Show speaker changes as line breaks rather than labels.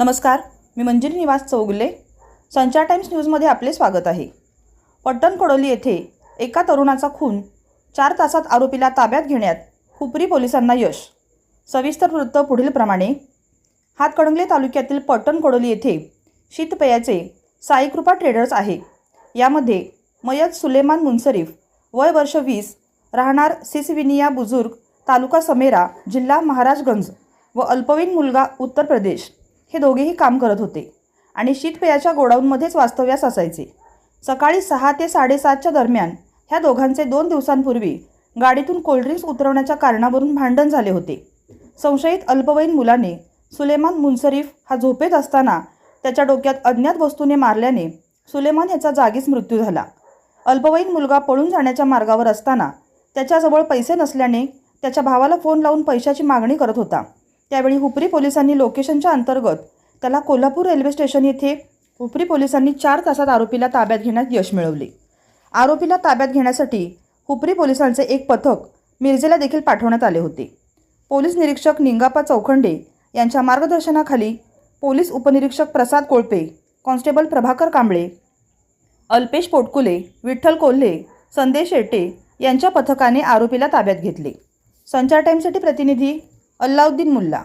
नमस्कार मी मंजिरी निवास चौगुले. संचार टाइम्स न्यूजमध्ये आपले स्वागत आहे. पट्टण कडोली येथे एका तरुणाचा खून चार तासात आरोपीला ताब्यात घेण्यात हुपरी पोलिसांना यश. सविस्तर वृत्त पुढीलप्रमाणे हातकणंगले तालुक्यातील पट्टण कडोली येथे शीतपेयाचे साईकृपा ट्रेडर्स आहे. यामध्ये मयत सुलेमान मुन्सरीफ वय वर्ष वीस राहणार सिसविनिया बुजुर्ग तालुका समेरा जिल्हा महाराजगंज व अल्पवयीन मुलगा उत्तर प्रदेश. हे दोघेही काम करत होते. आणि शीतपेयाच्या गोडाऊनमध्येच वास्तव्यास असायचे. सकाळी सहा ते साडेसातच्या दरम्यान ह्या दोघांचे दोन दिवसांपूर्वी गाडीतून कोल्ड्रिंक्स उतरवण्याच्या कारणावरून भांडण झाले होते. संशयित अल्पवयीन मुलाने सुलेमान मुन्सरीफ हा झोपेत असताना त्याच्या डोक्यात अज्ञात वस्तूने मारल्याने सुलेमान याचा जागीच मृत्यू झाला. अल्पवयीन मुलगा पळून जाण्याच्या मार्गावर असताना त्याच्याजवळ पैसे नसल्याने त्याच्या भावाला फोन लावून पैशाची मागणी करत होता. त्यावेळी हुपरी पोलिसांनी लोकेशनच्या अंतर्गत त्याला कोल्हापूर रेल्वे स्टेशन येथे हुपरी पोलिसांनी चार तासात आरोपीला ताब्यात घेण्यात यश मिळवले. आरोपीला ताब्यात घेण्यासाठी हुपरी पोलिसांचे एक पथक मिरजेला देखील पाठवण्यात आले होते. पोलीस निरीक्षक निंगापा चौखंडे यांच्या मार्गदर्शनाखाली पोलीस उपनिरीक्षक प्रसाद कोळपे कॉन्स्टेबल प्रभाकर कांबळे अल्पेश पोटकुले विठ्ठल कोल्हे संदेश शेटे यांच्या पथकाने आरोपीला ताब्यात घेतले. संचार टाईमसाठी प्रतिनिधी अल्लाउद्दीन मुल्ला.